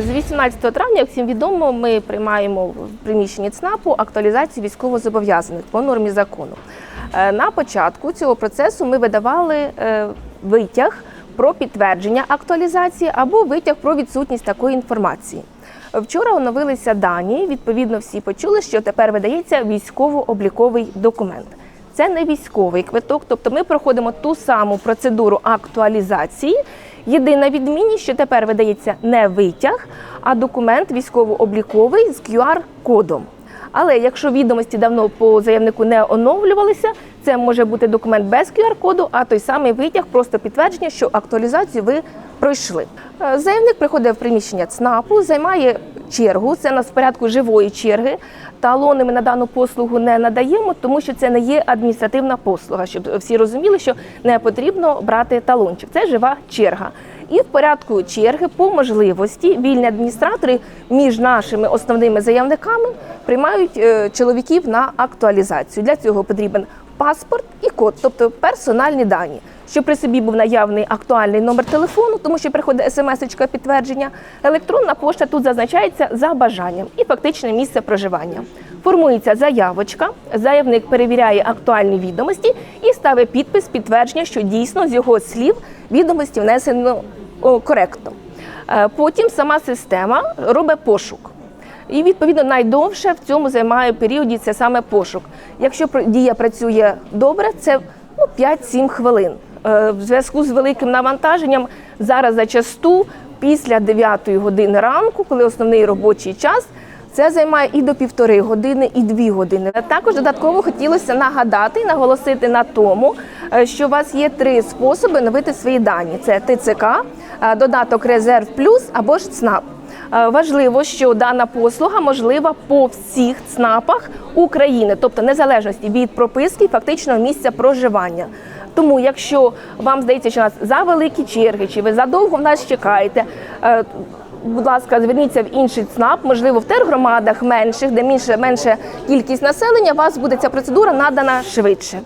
З 18 травня, як всім відомо, ми приймаємо в приміщенні ЦНАПу актуалізацію військовозобов'язаних по нормі закону. Е, На початку цього процесу ми видавали е, витяг про підтвердження актуалізації або витяг про відсутність такої інформації. Вчора оновилися дані. Відповідно, всі почули, що тепер видається військово-обліковий документ. Це не військовий квиток, тобто ми проходимо ту саму процедуру актуалізації. Єдина відмінність, що тепер видається не витяг, а документ військово-обліковий з QR-кодом. Але якщо відомості давно по заявнику не оновлювалися, це може бути документ без QR-коду, а той самий витяг просто підтвердження, що актуалізацію ви пройшли. Е, Заявник приходить в приміщення ЦНАПу, займає чергу. Це у нас порядку живої черги. Талони ми на дану послугу не надаємо, тому що це не є адміністративна послуга, щоб всі розуміли, що не потрібно брати талончик. Це жива черга. І в порядку черги по можливості вільні адміністратори між нашими основними заявниками приймають е, чоловіків на актуалізацію. Для цього потрібен паспорт і код, тобто персональні дані, щоб при собі був наявний актуальний номер телефону, тому що приходить смс-очка підтвердження. Електронна пошта тут зазначається за бажанням і фактичне місце проживання. Формується заявочка, заявник перевіряє актуальні відомості і ставить підпис підтвердження, що дійсно з його слів відомості внесено коректно. Е, Потім сама система робить пошук. І відповідно найдовше в цьому займає періоді це саме пошук. Якщо дія працює добре, це ну, 5-7 хвилин. Е, В зв'язку з великим навантаженням зараз зачасту після 9 години ранку, коли основний робочий час, це займає і до півтори години, і дві години. Також додатково хотілося нагадати наголосити на тому, е, що у вас є три способи новити свої дані: це ТЦК, е, додаток Резерв Плюс або ж ЦНАП. Е, Важливо, що дана послуга можлива по всіх ЦНАПах України, тобто незалежності від прописки і фактичного місця проживання. Тому, якщо вам здається, що у нас за великі черги, чи ви задовго в нас чекаєте, е, будь ласка, зверніться в інший ЦНАП, можливо, в тергромадах менших, де менше, менше кількість населення, вас буде ця процедура надана швидше.